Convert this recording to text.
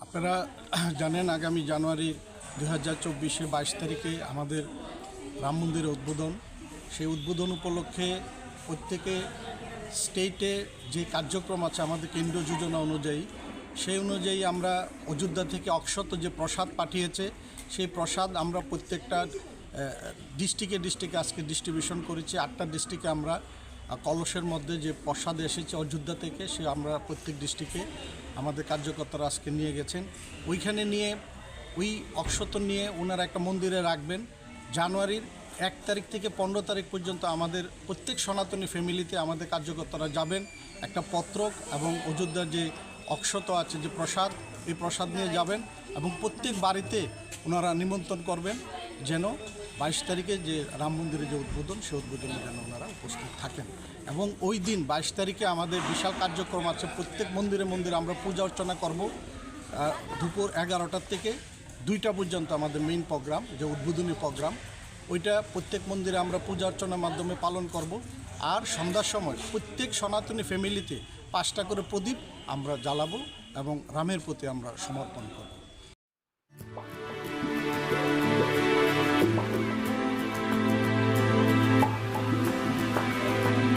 আপনারা জানেন আগামী জানুয়ারি দু হাজার চব্বিশে বাইশ তারিখে আমাদের রাম মন্দিরের উদ্বোধন। সেই উদ্বোধন উপলক্ষে প্রত্যেকে স্টেটে যে কার্যক্রম আছে আমাদের কেন্দ্রীয় যোজনা অনুযায়ী, সেই অনুযায়ী আমরা অযোধ্যা থেকে অক্ষত যে প্রসাদ পাঠিয়েছে, সেই প্রসাদ আমরা প্রত্যেকটা ডিস্ট্রিক্টে ডিস্ট্রিক্টে আজকে ডিস্ট্রিবিউশন করেছি। আটটা ডিস্ট্রিক্টে আমরা কলসের মধ্যে যে প্রসাদ এসেছে অযোধ্যা থেকে, সে আমরা প্রত্যেক ডিস্ট্রিক্টে আমাদের কার্যকর্তারা আজকে নিয়ে গেছেন। ওইখানে নিয়ে ওই অক্ষত নিয়ে ওনারা একটা মন্দিরে রাখবেন। জানুয়ারির এক তারিখ থেকে পনেরো তারিখ পর্যন্ত আমাদের প্রত্যেক সনাতনী ফ্যামিলিতে আমাদের কার্যকর্তারা যাবেন। একটা পত্রক এবং অযোধ্যার যে অক্ষত আছে, যে প্রসাদ, এই প্রসাদ নিয়ে যাবেন এবং প্রত্যেক বাড়িতে ওনারা নিমন্ত্রণ করবেন যেন বাইশ তারিখে যে রাম মন্দিরের যে উদ্বোধন, সেই উদ্বোধনে যেন ওনারা উপস্থিত থাকেন। এবং ওই দিন বাইশ তারিখে আমাদের বিশাল কার্যক্রম আছে। প্রত্যেক মন্দিরে মন্দিরে আমরা পূজা অর্চনা করব দুপুর এগারোটার থেকে দুইটা পর্যন্ত আমাদের মেইন প্রোগ্রাম যে উদ্বোধনী প্রোগ্রাম ওইটা প্রত্যেক মন্দিরে আমরা পূজা অর্চনার মাধ্যমে পালন করব। আর সন্ধ্যার সময় প্রত্যেক সনাতনী ফ্যামিলিতে পাঁচটা করে প্রদীপ আমরা জ্বালাবো এবং রামের প্রতি আমরা সমর্পণ করব।